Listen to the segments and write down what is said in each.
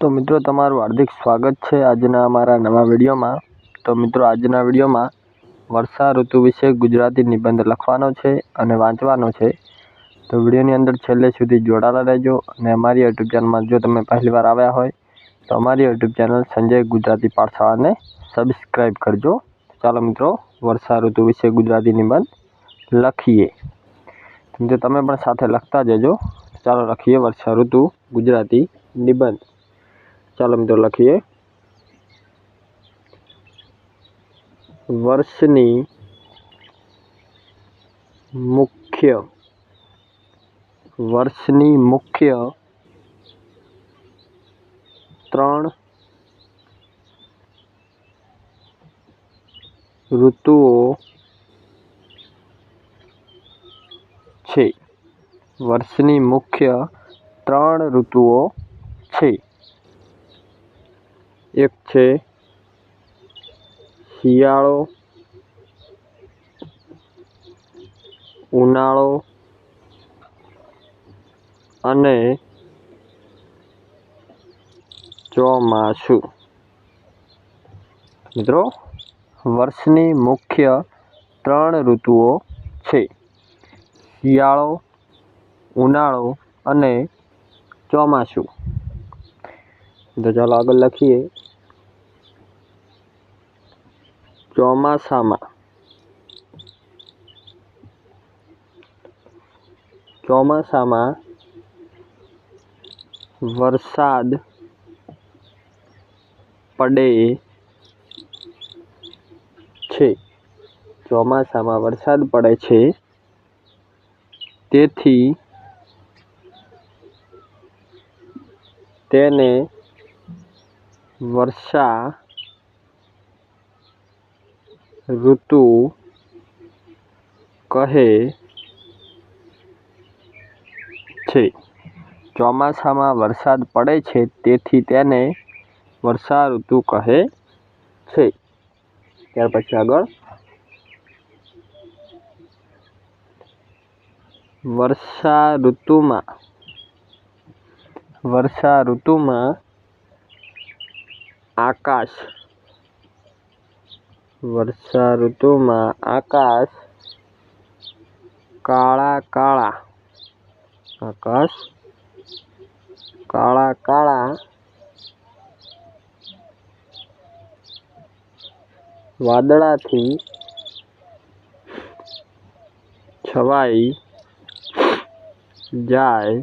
તો મિત્રો, તમારું હાર્દિક સ્વાગત છે આજના અમારા નવા વિડીયોમાં. તો મિત્રો, આજના વિડીયોમાં વર્ષા ઋતુ વિશે ગુજરાતી નિબંધ લખવાનો છે અને વાંચવાનો છે. તો વિડીયોની અંદર છેલ્લે સુધી જોડાયેલા રહેજો અને અમારી યુટ્યુબ ચેનલમાં જો તમે પહેલીવાર આવ્યા હોય, તો અમારી યુટ્યુબ ચેનલ સંજય ગુજરાતી પાઠશાળાને સબસ્ક્રાઈબ કરજો. ચાલો મિત્રો, વર્ષા ઋતુ વિશે ગુજરાતી નિબંધ લખીએ. જો તમે પણ સાથે લખતા જજો. ચાલો લખીએ વર્ષા ઋતુ ગુજરાતી નિબંધ. ચાલો મિત્રો લખીએ વર્ષની મુખ્ય વર્ષની મુખ્ય ત્રણ ઋતુઓ છે વર્ષની મુખ્ય ત્રણ ઋતુઓ છે એક છે શિયાળો, ઉનાળો અને ચોમાસું. મિત્રો, વર્ષની મુખ્ય ત્રણ ઋતુઓ છે. શિયાળો, ઉનાળો અને ચોમાસું. તો ચાલો આગળ લખીએ. ચોમાસામાં. ચોમાસામાં વરસાદ પડે છે. ચોમાસામાં વરસાદ પડે છે. તેથી તેને વર્ષા ઋતુ કહે છે. ચોમાસામાં વરસાદ પડે છે, તેથી તેને વર્ષા ઋતુ કહે છે. ત્યાર પછી આગળ. વર્ષા ઋતુમાં વર્ષા ઋતુમાં આકાશ વર્ષા ઋતુમાં આકાશ કાળા કાળા. આકાશ કાળા કાળા. વાદળાથી છવાઈ જાય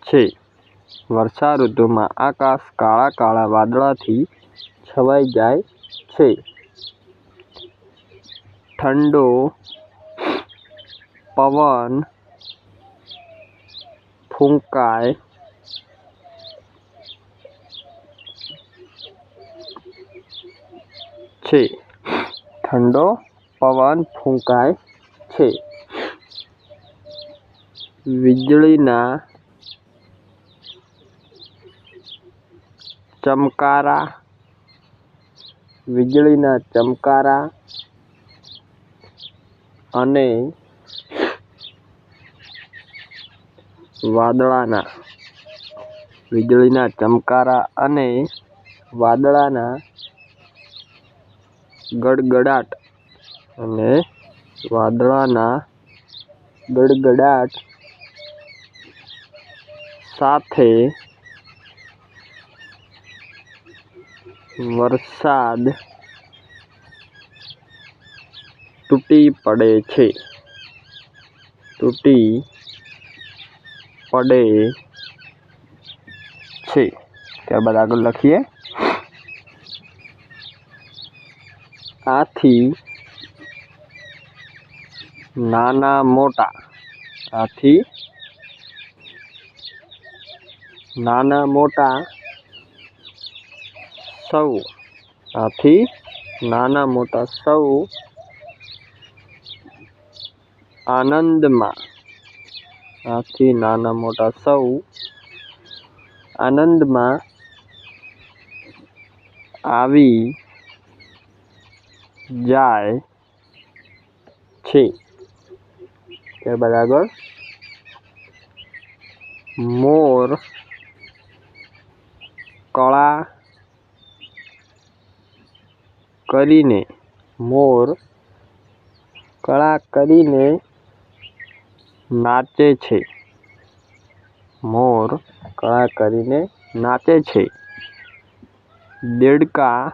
છે. વર્ષા ઋતુમાં આકાશ કાળા કાળા, વાદળાથી છવાઈ જાય છે ઠંડો પવન ફૂંકાય છે ઠંડો પવન ફૂંકાય છે વીજળીના ચમકારા વીજળીના ચમકારા અને વાદળાના વીજળીના ચમકારા અને વાદળાના ગડગડાટ અને વાદળાના ગડગડાટ સાથે વરસાદ તૂટી પડે છે. તૂટી પડે છે. ત્યારબાદ આગળ લખીએ. આથી નાના મોટા, આથી નાના મોટા સૌ, આથી નાના મોટા સૌ આનંદમાં, આથી નાના મોટા સૌ આનંદમાં આવી જાય છે. ત્યારબાદ આગળ મોર, કળા કરીને મોર કળા કરીને નાચે છે. મોર કળા કરીને નાચે છે. દેડકા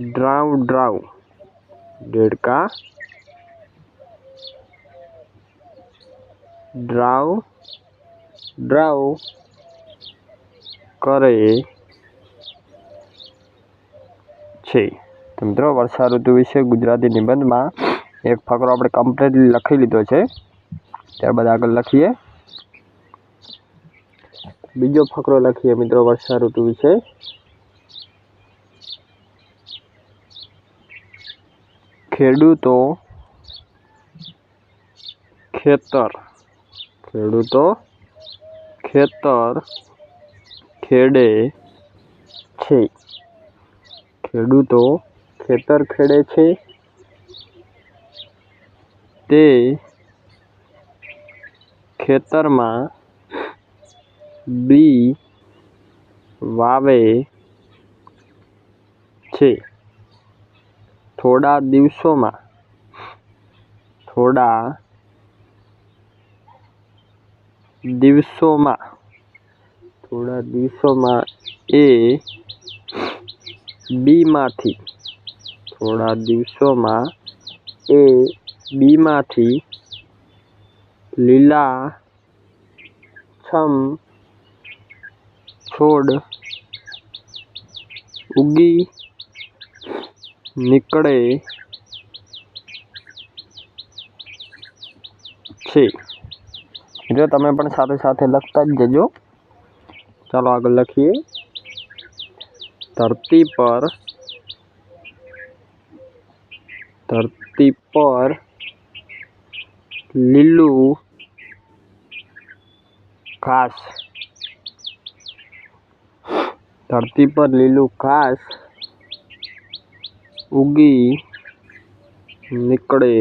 ડ્રાઉ ડ્રાઉ. દેડકા ડ્રાઉ ડ્રાઉ કરે. છે. તો મિત્રો, વર્ષા ઋતુ વિશે ગુજરાતી નિબંધમાં એક ફકરો આપણે કમ્પ્લીટલી લખી લીધો છે. ત્યારબાદ આગળ લખીએ. બીજો ફકરો લખીએ મિત્રો, વર્ષા ઋતુ વિશે. ખેડૂતો ખેતર. ખેડૂતો ખેતર ખેડે છે. ખેડૂતો ખેતર ખેડે છે. તે ખેતરમાં બી વાવે છે. થોડા દિવસોમાં થોડા દિવસોમાં થોડા દિવસોમાં એ બીમાંથી થોડા દિવસોમાં એ બીમાંથી લીલા છમ છોડ ઉગી નીકળે છે. જો તમે પણ સાથે સાથે લખતા જ જજો. ચાલો આગળ લખીએ. ધરતી પર ધરતી પર લીલું ઘાસ ધરતી પર લીલું ઘાસ ઉગી નીકળે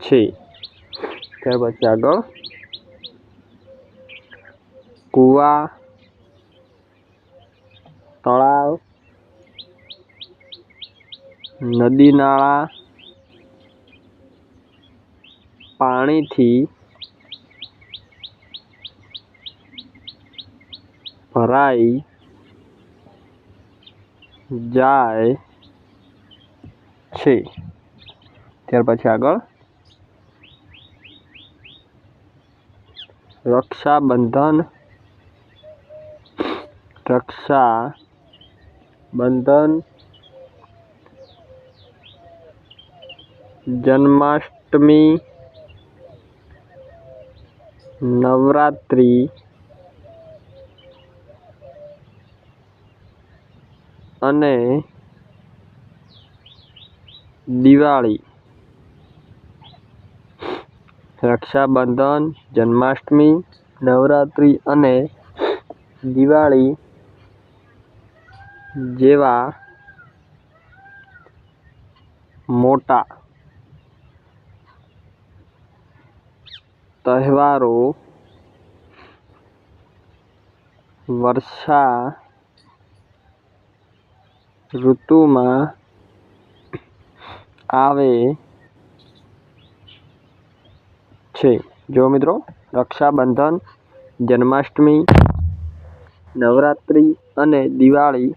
છે ત્યાર પછી આગળ કૂવા તળાવ નદી નાળા પાણીથી ભરાઈ જાય છે. ત્યાર પછી આગળ રક્ષાબંધન રક્ષા બંધન જન્માષ્ટમી નવરાત્રિ અને દિવાળી. રક્ષાબંધન જન્માષ્ટમી નવરાત્રિ અને દિવાળી જેવા મોટા તહેવારો વર્ષા ઋતુમાં આવે છે. જો મિત્રો રક્ષાબંધન જન્માષ્ટમી નવરાત્રિ અને દિવાળી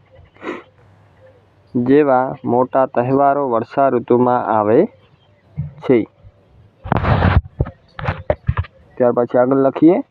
જેવા મોટા તહેવારો વર્ષા ઋતુમાં આવે છે. ત્યાર પછી આગળ લખીએ.